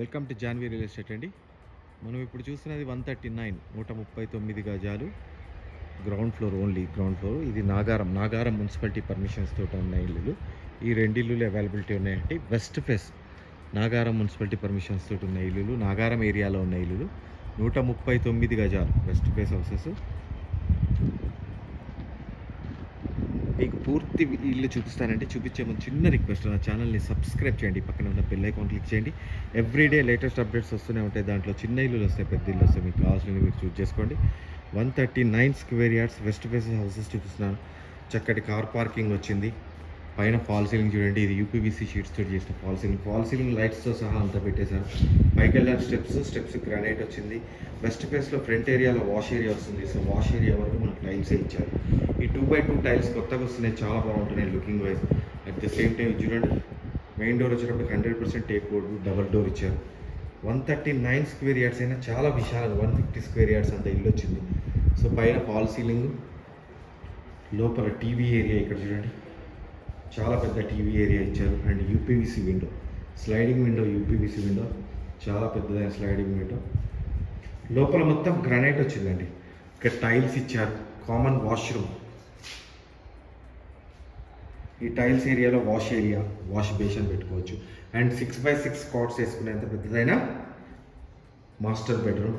Welcome to Janhvi real estate అండి. మనం ఇప్పుడు చూస్తున్నది వన్ థర్టీ నైన్ నూట ముప్పై తొమ్మిది గజాలు ground floor only ground floor ఇది నాగారం నాగారం మున్సిపాలిటీ పర్మిషన్స్ తోటి ఉన్న ఇల్లులు. ఈ రెండు ఇల్లులు అవైలబిలిటీ ఉన్నాయంటే west face Nagaram municipality permissions తోటి ఉన్న ఇల్లులు. నాగారం ఏరియాలో ఉన్న ఇల్లులు. నూట ముప్పై తొమ్మిది గజాలు వెస్ట్ ఫేస్ హౌసెస్ మీకు పూర్తి ఇల్లు చూపిస్తానంటే చూపించే ముందు చిన్న రిక్వెస్ట్ నా ఛానల్ని సబ్స్క్రైబ్ చేయండి. పక్కన ఉన్న బెల్ ఐకాన్ క్లిక్ చేయండి. ఎవ్రీడే లేటెస్ట్ అప్డేట్స్ వస్తూనే ఉంటాయి. దాంట్లో చిన్న ఇల్లులు వస్తాయి పెద్ద ఇల్లు వస్తాయి. మీకు కావాల్సినవి మీరు చూస్ చేసుకోండి. One thirty nine square yards west faces houses చూపిస్తున్నాను. చక్కటి కార్ పార్కింగ్ వచ్చింది. పైన ఫాల్ సీలింగ్ చూడండి. ఇది యూపీబీసీ షీట్స్ తోటి చేసిన ఫాల్ సీలింగ్ ఫాల్ సీలింగ్ లైట్స్తో సహా అంతా పెట్టేశారు. పైకి వెళ్ళిన స్టెప్స్ స్టెప్స్ గ్రానైట్ వచ్చింది. వెస్ట్ ఫేస్లో ఫ్రంట్ ఏరియాలో వాష్ ఏరియా వస్తుంది. సో వాష్ ఏరియా వరకు మనకు టైల్సే ఇచ్చారు. ఈ బై టూ టైల్స్ కొత్తగా వస్తున్నాయి చాలా బాగుంటున్నాయి looking wise at the same time చూడండి మెయిన్ డోర్ వచ్చేటప్పుడు hundred percent teak board double door ఇచ్చారు. One thirty nine square yards అయినా చాలా విశాలంగా వన్ ఫిఫ్టీ స్క్వేర్ యార్డ్స్ అంత ఇల్లు వచ్చింది. సో పైన ఫాల్ సీలింగ్ లోపల టీవీ ఏరియా ఇక్కడ చూడండి. చాలా పెద్ద టీవీ ఏరియా ఇచ్చారు. And UPVC window sliding window UPVC window చాలా పెద్దదైన స్లైడింగ్ విండో లోపల మొత్తం గ్రానైట్ వచ్చిందండి. ఇక్కడ టైల్స్ ఇచ్చారు. కామన్ వాష్రూమ్ ఈ టైల్స్ ఏరియాలో వాష్ ఏరియా వాష్ బేషన్ పెట్టుకోవచ్చు. And six by six cots వేసుకునేంత పెద్దదైన మాస్టర్ బెడ్రూమ్.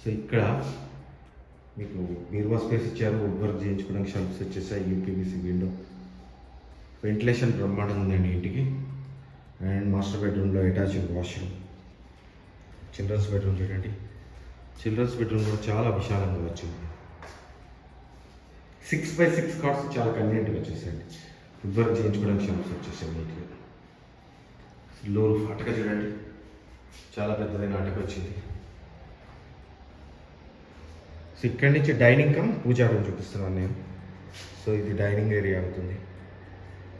సో ఇక్కడ మీకు బీరువా స్పేస్ ఇచ్చారు వుడ్ వర్క్ చేయించుకోవడానికి షెల్ఫ్స్ వచ్చేసాయి యూపీవీసీ విండో వెంటిలేషన్ బ్రహ్మాండంగా ఉందండి ఇంటికి. అండ్ మాస్టర్ బెడ్రూమ్లో అటాచ్డ్ వాష్రూమ్. చిల్డ్రన్స్ బెడ్రూమ్ చూడండి. చిల్డ్రన్స్ బెడ్రూమ్ కూడా చాలా విశాలంగా వచ్చింది. సిక్స్ బై సిక్స్ కార్డ్స్ చాలా కన్వీనియంట్గా వచ్చేసాయండి. ఫుడ్ చేయించుకోవడానికి షాప్స్ వచ్చేసాయి నీట్గా లోరు ఫాటక చూడండి. చాలా పెద్దదైన అటక వచ్చింది. సో ఇక్కడి నుంచి డైనింగ్ కమ్ పూజా రూమ్ చూపిస్తున్నాను నేను. సో ఇది డైనింగ్ ఏరియా అవుతుంది.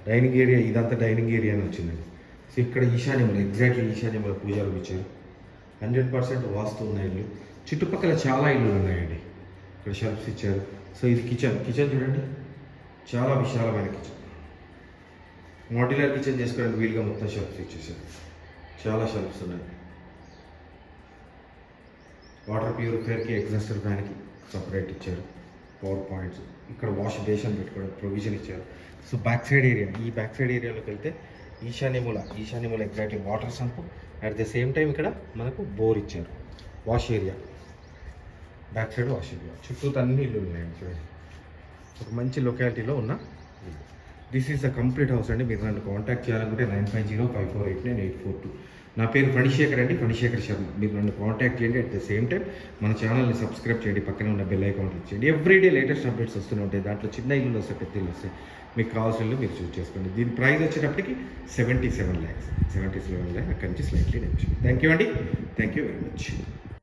డైనింగ్ ఏరియా ఇదంతా డైనింగ్ ఏరియా అని వచ్చిందండి. సో ఇక్కడ ఈశాన్యంలో ఎగ్జాక్ట్లీ ఈశాన్యంలో పూజా రూమ్ ఇచ్చారు. హండ్రెడ్ పర్సెంట్ వాస్తు ఉన్నాయి ఇల్లు. చుట్టుపక్కల చాలా ఇల్లు ఉన్నాయండి. ఇక్కడ షెల్ఫ్స్ ఇచ్చారు. సో ఇది కిచెన్. కిచెన్ చూడండి. చాలా విశాలమైన కిచెన్. మాడ్యులర్ కిచెన్ చేసుకోవడానికి వీలుగా మొత్తం షెల్ఫ్స్ ఇచ్చేసారు. చాలా షెల్ఫ్స్ ఉన్నాయి. వాటర్ ప్యూరిఫైర్కి ఎగ్జాస్టర్ ఫ్యాన్కి సపరేట్ ఇచ్చారు. Power points. ఇక్కడ వాష్ బేషన్ పెట్టుకోవడం ప్రొవిజన్ ఇచ్చారు. సో బ్యాక్ సైడ్ ఏరియా ఈ బ్యాక్ సైడ్ ఏరియాలోకి వెళ్తే ఈశాన్యమూల ఈశాన్యమూల exactly water sump. At the same time ఇక్కడ మనకు బోర్ ఇచ్చారు. Wash area back side wash area చుట్టూ అన్ని ఇల్లు ఉన్నాయి చూడండి. ఒక మంచి లొకాలిటీలో ఉన్న this is a complete house అండి. మీరు నన్ను కాంటాక్ట్ చేయాలనుకుంటే nine five zero five four eight nine eight four two నా పేరు ఫణిశేఖర్ అండి. ఫణిశేఖర్ శర్మ. మీరు నన్ను కాంటాక్ట్ చేయండి అట్ ద సేమ్ టైం మన ఛానల్ని సబ్స్క్రైబ్ చేయండి. పక్కన ఉన్న బెల్ ఐకాన్ క్లిక్ చేయండి. ఎవ్రీడే లేటెస్ట్ అప్డేట్స్ వస్తూనే ఉంటాయి. దాంట్లో చిన్న ఇల్లు వస్తాయి పెద్ద ఇల్లు వస్తాయి. మీకు కావాల్సిన మీరు చూస్ చేసుకోండి. దీని ప్రైస్ వచ్చేటప్పటికి seventy seven lakhs seventy seven lakhs అక్కడి నుంచి స్లైట్లీ నెక్స్ట్ థ్యాంక్ యూ అండి. Thank you very much